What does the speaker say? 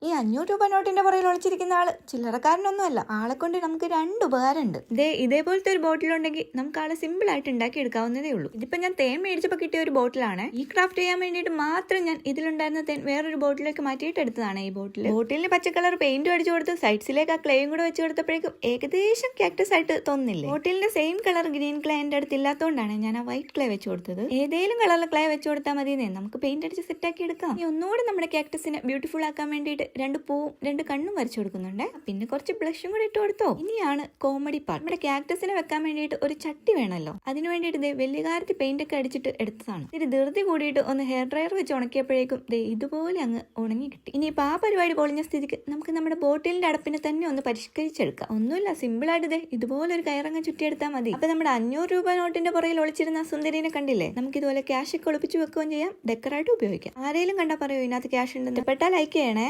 お! അഞ്ഞൂറ് രൂപ നോട്ടിന്റെ പുറകിൽ ഒളിച്ചിരിക്കുന്ന ആൾ. ചില്ലറക്കാരനൊന്നുമല്ല. ആളെ കൊണ്ട് നമുക്ക് രണ്ട് ഉപകാരമുണ്ട്. ഇതേ ഇതേപോലത്തെ ഒരു ബോട്ടിൽ ഉണ്ടെങ്കിൽ നമുക്ക് ആളെ സിമ്പിൾ ആയിട്ട് ഉണ്ടാക്കി എടുക്കാവുന്നതേ ഉള്ളൂ. ഇതിപ്പോ ഞാൻ തേൻ മേടിച്ചപ്പോൾ കിട്ടിയ ഒരു ബോട്ടിലാണ് ഈ ക്രാഫ്റ്റ് ചെയ്യാൻ വേണ്ടിയിട്ട് മാത്രം ഞാൻ ഇതിലുണ്ടായിരുന്ന തേൻ വേറൊരു ബോട്ടിലേക്ക് മാറ്റിയിട്ട് എടുത്തതാണ് ഈ ബോട്ടിൽ ബോട്ടിലിന് പച്ച കളർ പെയിന്റ് അടിച്ചു കൊടുത്ത് സൈഡ്സിലേക്ക് ആ ക്ലേയും കൂടെ വെച്ച് കൊടുത്തപ്പോഴേക്കും ഏകദേശം കാക്ടസ് ആയിട്ട് തോന്നില്ല? ബോട്ടിലിന്റെ സെയിം കളർ ഗ്രീൻ ക്ലേ എന്റെ അടുത്ത് ഇല്ലാത്തതുകൊണ്ടാണ് ഞാൻ ആ വൈറ്റ് ക്ലേ വെച്ച് കൊടുത്തത്. ഏതെങ്കിലും കളറിലെ ക്ലേ വെച്ച് കൊടുത്താൽ മതി നമുക്ക് പെയിന്റ് അടിച്ച് സെറ്റ് ആക്കി എടുക്കാം. ഇനി ഒന്നുകൂടെ നമ്മുടെ കാക്ടസിനെ ബ്യൂട്ടിഫുൾ ആക്കാൻ വേണ്ടിയിട്ട് രണ്ട് പൂവും രണ്ട് കണ്ണും വരച്ചു കൊടുക്കുന്നുണ്ട്. പിന്നെ കുറച്ച് ബ്ലഷും കൂടെ ഇട്ട് കൊടുത്തോ. ഇനിയാണ് കോമഡി പാർട്ട് നമ്മുടെ ക്യാക്ടസിനെ വെക്കാൻ വേണ്ടിയിട്ട് ഒരു ചട്ടി വേണമല്ലോ. അതിനു വേണ്ടിയിട്ട് ദേ വലിയ കാര്യത്തിൽ പെയിന്റ് ഒക്കെ അടിച്ചിട്ട് എടുത്തതാണ്. ഇത് ധൃതി കൂടിയിട്ട് ഒന്ന് ഹെയർ ഡ്രയർ വെച്ച് ഉണക്കിയപ്പോഴേക്കും ദേ ഇതുപോലെ അങ്ങ് ഉണങ്ങി കിട്ടി. ഇനി ഇനിയിപ്പോൾ ആ പരിപാടി പൊളിഞ്ഞ സ്ഥിതിക്ക് നമുക്ക് നമ്മുടെ ബോട്ടിലിന്റെ അടപ്പിനെ തന്നെ ഒന്ന് പരിഷ്കരിച്ചെടുക്കാം. ഒന്നുമില്ല സിമ്പിൾ ആയിട്ട് ഇതുപോലെ ഒരു കയറങ്ങ് ചുറ്റിയെടുത്താൽ മതി. അപ്പൊ നമ്മുടെ അഞ്ഞൂറ് രൂപ നോട്ടിന്റെ പുറകിൽ ഒളിച്ചിരുന്ന സുന്ദരിനെ കണ്ടില്ലേ? നമുക്ക് ഇതുപോലെ ക്യാഷ് ഒക്കെ ഒളിപ്പിച്ച് വെക്കുകയും ചെയ്യാം. ഡെക്കറായിട്ട് ഉപയോഗിക്കാം. ആരെങ്കിലും കണ്ടാൽ പറയൂ ഇതിനകത്ത് ക്യാഷ് ഉണ്ടെന്ന്. പെട്ടാൽ ലൈക്ക് ചെയ്യണേ.